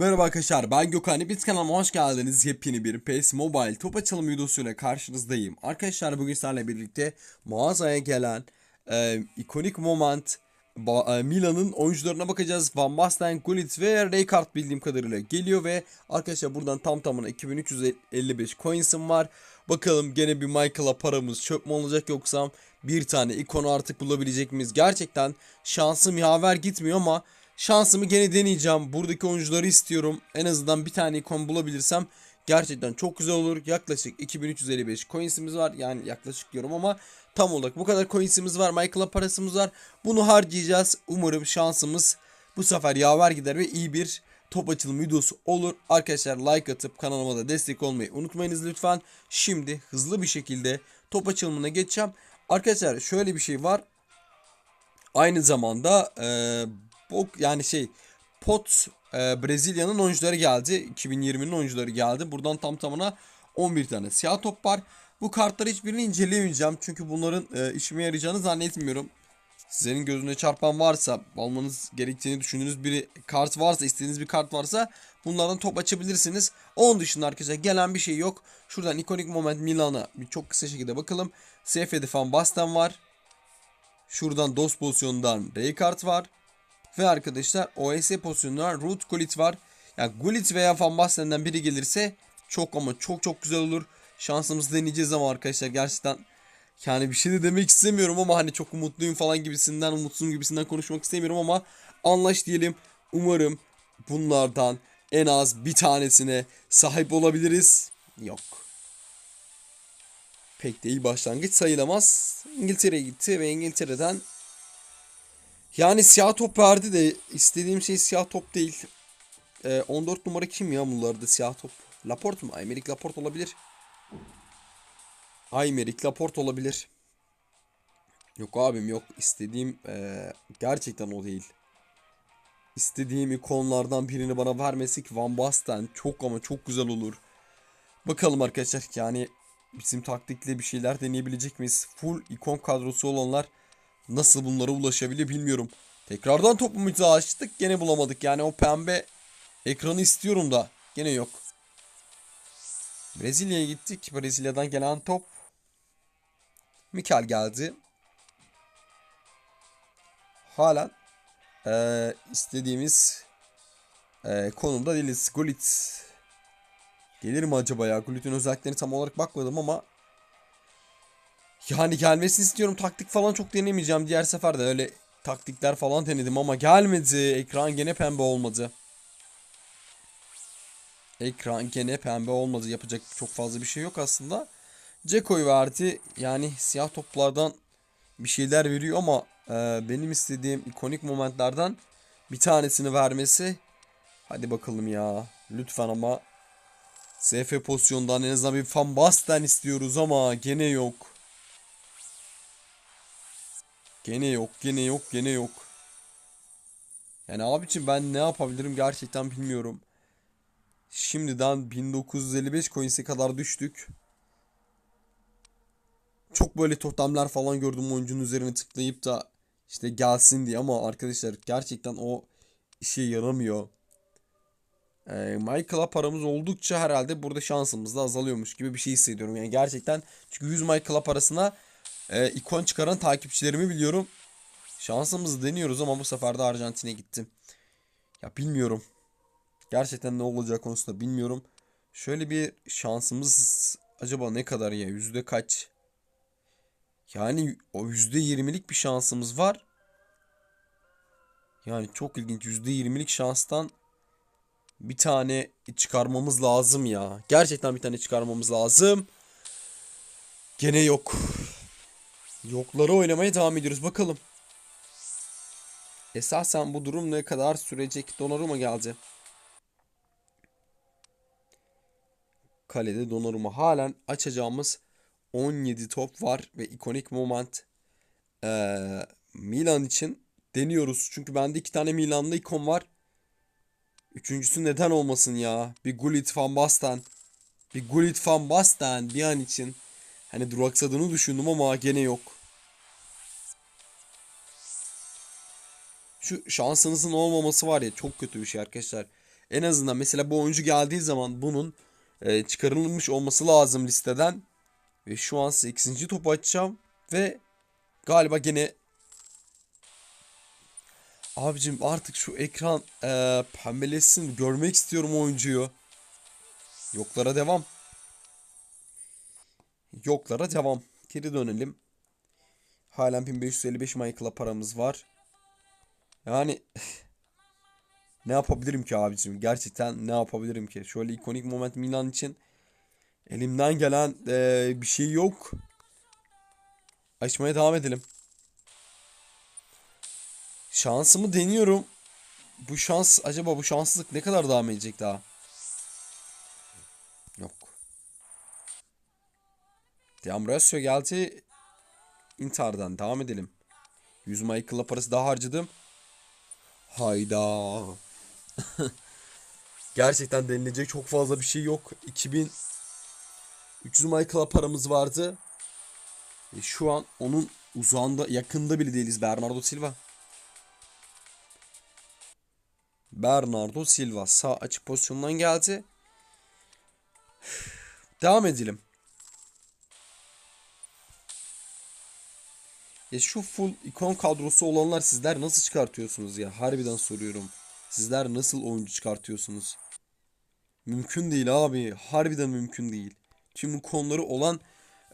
Merhaba arkadaşlar ben Gökhan Biz kanalıma hoş geldiniz. Yepyeni bir PES Mobile top açılım videosuyla karşınızdayım. Arkadaşlar bugün sizlerle birlikte mağazaya gelen e, ikonik moment e, Milan'ın oyuncularına bakacağız. Van Basten, Gullit ve Rijkaard bildiğim kadarıyla geliyor ve arkadaşlar buradan tam tamına 2355 coins'im var. Bakalım gene bir Michael'a paramız çöp mü olacak yoksa bir tane ikonu artık bulabilecek miyiz? Gerçekten şansım yaver gitmiyor ama Şansımı gene deneyeceğim. Buradaki oyuncuları istiyorum. En azından bir tane ikon bulabilirsem gerçekten çok güzel olur. Yaklaşık 2355 coinsimiz var. Yani yaklaşık diyorum ama tam olarak bu kadar coinsimiz var. Michael'a parasımız var. Bunu harcayacağız. Umarım şansımız bu sefer yaver gider ve iyi bir top açılım videosu olur. Arkadaşlar like atıp kanalıma da destek olmayı unutmayınız lütfen. Şimdi hızlı bir şekilde top açılımına geçeceğim. Arkadaşlar şöyle bir şey var. Aynı zamanda bok yani şey pot e, Brezilya'nın oyuncuları geldi. 2020'nin oyuncuları geldi. Buradan tam tamına 11 tane siyah top var. Bu kartları hiçbirini inceleyemeyeceğim. Çünkü bunların e, işime yarayacağını zannetmiyorum. Sizlerin gözüne çarpan varsa, almanız gerektiğini düşündüğünüz bir kart varsa, istediğiniz bir kart varsa bunlardan top açabilirsiniz. Onun dışında arkadaşlar gelen bir şey yok. Şuradan ikonik moment Milan'a bir çok kısa şekilde bakalım. CF'de Van Basten var. Şuradan DOS pozisyonundan Rijkaard var. Ve arkadaşlar OS pozisyonunda Root Gullit var. Yani Gullit veya Van Basten'den biri gelirse çok ama çok çok güzel olur. Şansımızı deneyeceğiz ama arkadaşlar gerçekten yani bir şey de demek istemiyorum ama hani çok umutluyum falan gibisinden umutsuzum gibisinden konuşmak istemiyorum ama anlaş diyelim. Umarım bunlardan en az bir tanesine sahip olabiliriz. Yok. Pek de iyi başlangıç sayılamaz. İngiltere'ye gitti ve İngiltere'den yani siyah top verdi de istediğim şey siyah top değil. Ee, 14 numara kim ya bunlarda siyah top? Laporte mu? Aymeric Laporte olabilir. Aymeric Laporte olabilir. Yok abim yok. İstediğim ee, gerçekten o değil. İstediğim ikonlardan birini bana vermesek Van Basten çok ama çok güzel olur. Bakalım arkadaşlar yani bizim taktikle bir şeyler deneyebilecek miyiz? Full ikon kadrosu olanlar Nasıl bunlara ulaşabiliyor bilmiyorum. Tekrardan topumuzu açtık gene bulamadık. Yani o pembe ekranı istiyorum da gene yok. Brezilya'ya gittik. Brezilya'dan gelen top. Mikel geldi. Halen ee, istediğimiz ee, konumda değiliz. Gullit gelir mi acaba ya? Gullit'in özelliklerini tam olarak bakmadım ama yani gelmesini istiyorum. Taktik falan çok denemeyeceğim. Diğer sefer de öyle taktikler falan denedim ama gelmedi. Ekran gene pembe olmadı. Ekran gene pembe olmadı. Yapacak çok fazla bir şey yok aslında. Ceko'yu verdi. Yani siyah toplardan bir şeyler veriyor ama e, benim istediğim ikonik momentlerden bir tanesini vermesi. Hadi bakalım ya. Lütfen ama SF pozisyondan en azından bir fan basten istiyoruz ama gene yok. Gene yok, gene yok, gene yok. Yani abicim ben ne yapabilirim gerçekten bilmiyorum. Şimdiden 1955 coins'e kadar düştük. Çok böyle totemler falan gördüm oyuncunun üzerine tıklayıp da işte gelsin diye ama arkadaşlar gerçekten o işe yaramıyor. Ee, Michael'a paramız oldukça herhalde burada şansımız da azalıyormuş gibi bir şey hissediyorum. Yani gerçekten çünkü 100 Michael'a parasına e, ikon çıkaran takipçilerimi biliyorum. Şansımızı deniyoruz ama bu sefer de Arjantin'e gittim. Ya bilmiyorum. Gerçekten ne olacağı konusunda bilmiyorum. Şöyle bir şansımız acaba ne kadar ya? Yüzde kaç? Yani o yüzde yirmilik bir şansımız var. Yani çok ilginç. Yüzde yirmilik şanstan bir tane çıkarmamız lazım ya. Gerçekten bir tane çıkarmamız lazım. Gene yok. Yokları oynamaya devam ediyoruz. Bakalım. Esasen bu durum ne kadar sürecek? Donnarumma geldi. Kalede Donnarumma. Halen açacağımız 17 top var ve ikonik moment ee, Milan için deniyoruz. Çünkü bende iki tane Milanlı ikon var. Üçüncüsü neden olmasın ya? Bir Gullit Van Basten. Bir Gullit Van Basten bir an için. Hani duraksadığını düşündüm ama gene yok. Şu şansınızın olmaması var ya çok kötü bir şey arkadaşlar. En azından mesela bu oyuncu geldiği zaman bunun e, çıkarılmış olması lazım listeden. Ve şu an 8. topu açacağım. Ve galiba gene Abicim artık şu ekran e, pembeleşsin. Görmek istiyorum oyuncuyu. Yoklara devam. Yoklara devam. Geri dönelim. Halen 1555 Michael'a paramız var. Yani ne yapabilirim ki abicim? Gerçekten ne yapabilirim ki? Şöyle ikonik moment Milan için elimden gelen e, bir şey yok. Açmaya devam edelim. Şansımı deniyorum. Bu şans acaba bu şanssızlık ne kadar devam edecek daha? Diambrosio geldi. Inter'dan devam edelim. 100 Michael'la parası daha harcadım. Hayda. Gerçekten denilecek çok fazla bir şey yok. 2000 300 Michael'a paramız vardı. Ve şu an onun uzağında yakında bile değiliz Bernardo Silva. Bernardo Silva sağ açık pozisyondan geldi. Devam edelim. Ya şu full ikon kadrosu olanlar sizler nasıl çıkartıyorsunuz ya? Harbiden soruyorum. Sizler nasıl oyuncu çıkartıyorsunuz? Mümkün değil abi. Harbiden mümkün değil. Tüm ikonları olan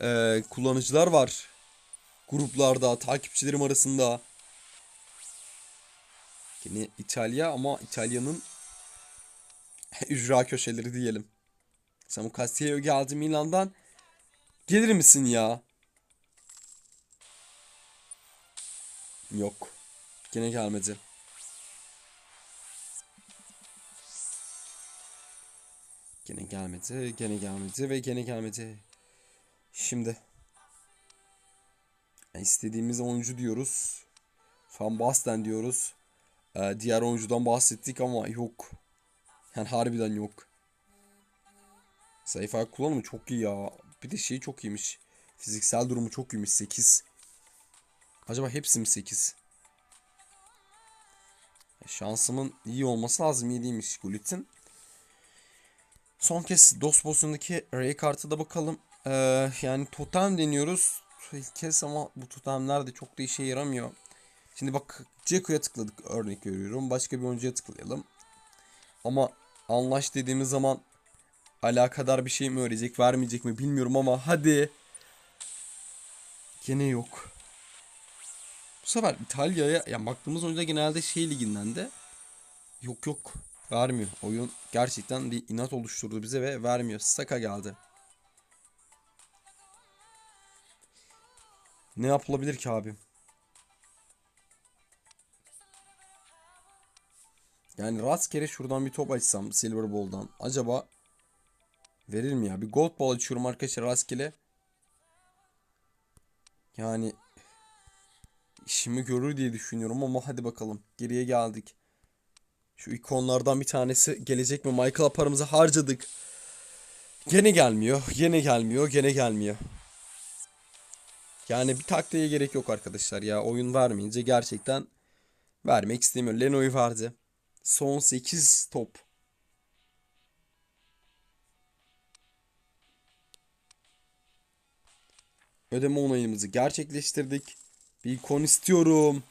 e, kullanıcılar var. Gruplarda, takipçilerim arasında. Yine İtalya ama İtalya'nın ücra köşeleri diyelim. Samu Castillo geldi Milan'dan. Gelir misin ya? Yok. Gene gelmedi. Gene gelmedi, gene gelmedi ve gene gelmedi. Şimdi istediğimiz oyuncu diyoruz. Van Basten diyoruz. Ee, diğer oyuncudan bahsettik ama yok. Yani harbiden yok. Sayfa kullanımı çok iyi ya. Bir de şey çok iyiymiş. Fiziksel durumu çok iyiymiş. 8. Acaba hepsi mi 8? Şansımın iyi olması lazım. İyi değilmiş Gullit'in. Son kez dost pozisyondaki Ray kartı da bakalım. Ee, yani totem deniyoruz. İlk kez ama bu totemler de çok da işe yaramıyor. Şimdi bak Ceko'ya tıkladık örnek veriyorum. Başka bir oyuncuya tıklayalım. Ama anlaş dediğimiz zaman alakadar bir şey mi öğrenecek vermeyecek mi bilmiyorum ama hadi. Gene yok. Bu sefer İtalya'ya ya baktığımız oyunda genelde şey liginden de yok yok vermiyor. Oyun gerçekten bir inat oluşturdu bize ve vermiyor. Saka geldi. Ne yapılabilir ki abi? Yani rastgele şuradan bir top açsam Silver Ball'dan. Acaba verir mi ya? Bir Gold Ball açıyorum arkadaşlar rastgele. Yani işimi görür diye düşünüyorum ama hadi bakalım. Geriye geldik. Şu ikonlardan bir tanesi gelecek mi? Michael paramızı harcadık. Gene gelmiyor. Gene gelmiyor. Gene gelmiyor. Yani bir taktiğe gerek yok arkadaşlar ya. Oyun vermeyince gerçekten vermek istemiyor. Leno'yu verdi. Son 8 top. Ödeme onayımızı gerçekleştirdik. Bir ikon istiyorum.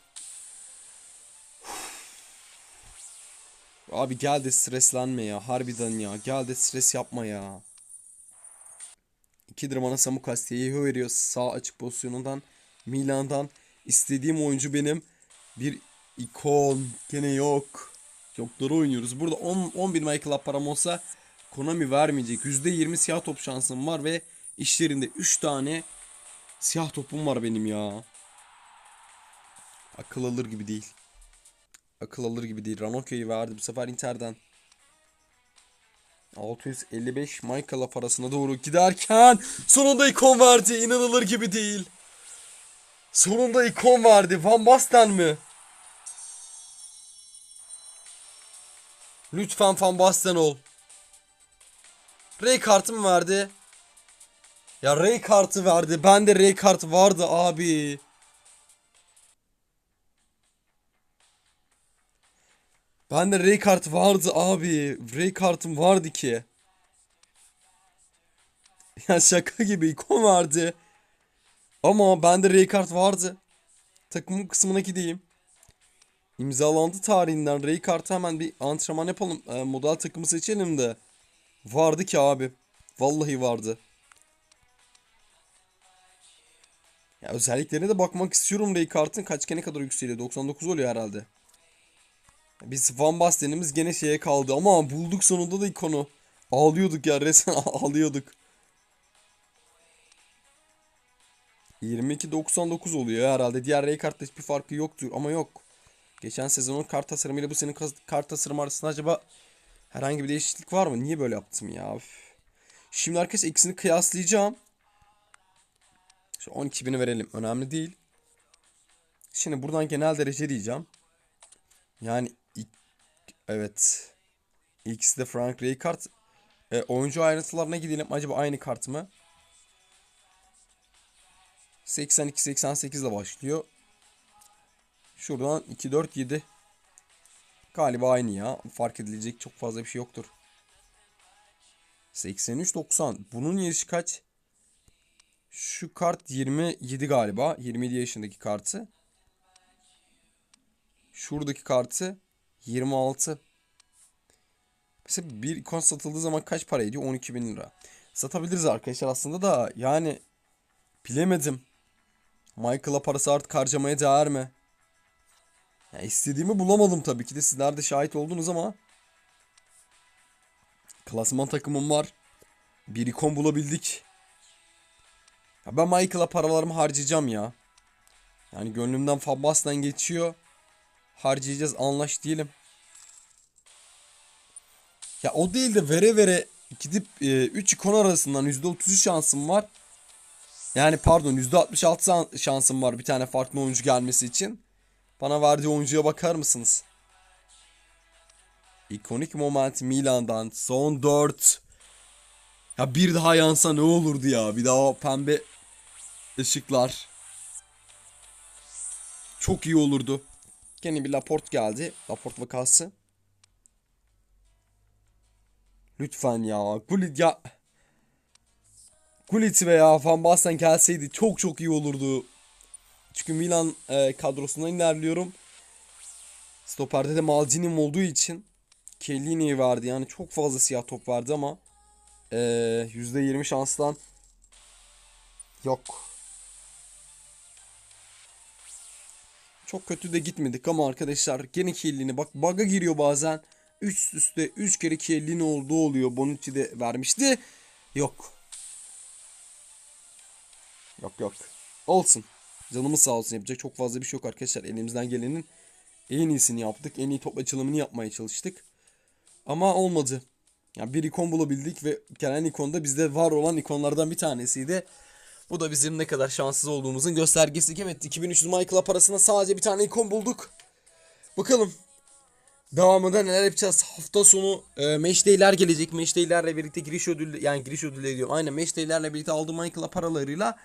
Abi gel de streslenme ya. Harbiden ya. Gel de stres yapma ya. İkidir bana Samu Castillejo veriyor. Sağ açık pozisyonundan. Milan'dan. istediğim oyuncu benim. Bir ikon. Gene yok. Yokları oynuyoruz. Burada 10, 11 Michael param olsa Konami vermeyecek. %20 siyah top şansım var ve işlerinde 3 tane siyah topum var benim ya. Akıl alır gibi değil. Akıl alır gibi değil. Ranocchio'yu verdi bu sefer Inter'den. 655 Michael'a parasına doğru giderken sonunda ikon verdi. İnanılır gibi değil. Sonunda ikon verdi. Van Basten mi? Lütfen Van Basten ol. Ray kartı mı verdi? Ya Ray kartı verdi. Ben de Ray kartı vardı abi. Bende Ray kart vardı abi. Ray kartım vardı ki. Ya şaka gibi ikon vardı. Ama bende Ray kart vardı. Takımın kısmına gideyim. İmzalandı tarihinden Ray kartı hemen bir antrenman yapalım. E, model takımı seçelim de. Vardı ki abi. Vallahi vardı. Ya özelliklerine de bakmak istiyorum Ray kartın kaç kere kadar yükseliyor? 99 oluyor herhalde. Biz Van Basten'imiz gene şeye kaldı ama bulduk sonunda da ikonu. Ağlıyorduk ya resmen ağlıyorduk. 22.99 oluyor herhalde. Diğer Ray kartta hiçbir farkı yoktur ama yok. Geçen sezonun kart tasarımıyla bu senin kart tasarımı arasında acaba herhangi bir değişiklik var mı? Niye böyle yaptım ya? Üf. Şimdi arkadaşlar ikisini kıyaslayacağım. Şu 12.000'i verelim. Önemli değil. Şimdi buradan genel derece diyeceğim. Yani evet. İkisi de Frank Rijkaard. E, oyuncu ayrıntılarına gidelim. Acaba aynı kart mı? 82-88 ile başlıyor. Şuradan 2-4-7. Galiba aynı ya. Fark edilecek çok fazla bir şey yoktur. 83-90. Bunun yaşı kaç? Şu kart 27 galiba. 27 yaşındaki kartı. Şuradaki kartı 26. Mesela bir ikon satıldığı zaman kaç para ediyor? 12 bin lira. Satabiliriz arkadaşlar aslında da yani bilemedim. Michael'a parası artık harcamaya değer mi? Ya istediğimi bulamadım tabii ki de sizler de şahit oldunuz ama klasman takımım var. Bir ikon bulabildik. Ya ben Michael'a paralarımı harcayacağım ya. Yani gönlümden Fabas'tan geçiyor. Harcayacağız anlaş diyelim. Ya o değil de vere vere gidip 3 ikon arasından %33 şansım var. Yani pardon %66 san- şansım var bir tane farklı oyuncu gelmesi için. Bana verdiği oyuncuya bakar mısınız? İkonik moment Milan'dan son 4. Ya bir daha yansa ne olurdu ya? Bir daha o pembe ışıklar. Çok iyi olurdu. Gene bir Laporte geldi. Laporte vakası. Lütfen ya. Gullit ya. Gullit veya Van Basten gelseydi çok çok iyi olurdu. Çünkü Milan e, kadrosundan ilerliyorum. Stoper'de de Maldini'm olduğu için Chiellini vardı. Yani çok fazla siyah top vardı ama e, %20 şanstan yok. Çok kötü de gitmedik ama arkadaşlar gene Chiellini bak bug'a giriyor bazen. Üst üste 3 kere Chiellini olduğu oluyor. Bonucci de vermişti. Yok. Yok yok. Olsun. Canımız sağ olsun yapacak çok fazla bir şey yok arkadaşlar. Elimizden gelenin en iyisini yaptık. En iyi top açılımını yapmaya çalıştık. Ama olmadı. Yani bir ikon bulabildik ve gelen ikon da bizde var olan ikonlardan bir tanesiydi. Bu da bizim ne kadar şanssız olduğumuzun göstergesi. Evet 2300 Michael'a parasına sadece bir tane ikon bulduk. Bakalım. Devamında neler yapacağız? Hafta sonu e, match day'ler gelecek. Match day'lerle birlikte giriş ödülü yani giriş ödülü diyorum. Aynen match day'lerle birlikte aldığım Michael'a paralarıyla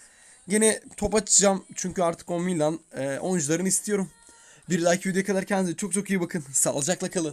Yine top açacağım çünkü artık o Milan e, oyuncularını istiyorum. Bir dahaki videoya kadar kendinize çok çok iyi bakın. Sağlıcakla kalın.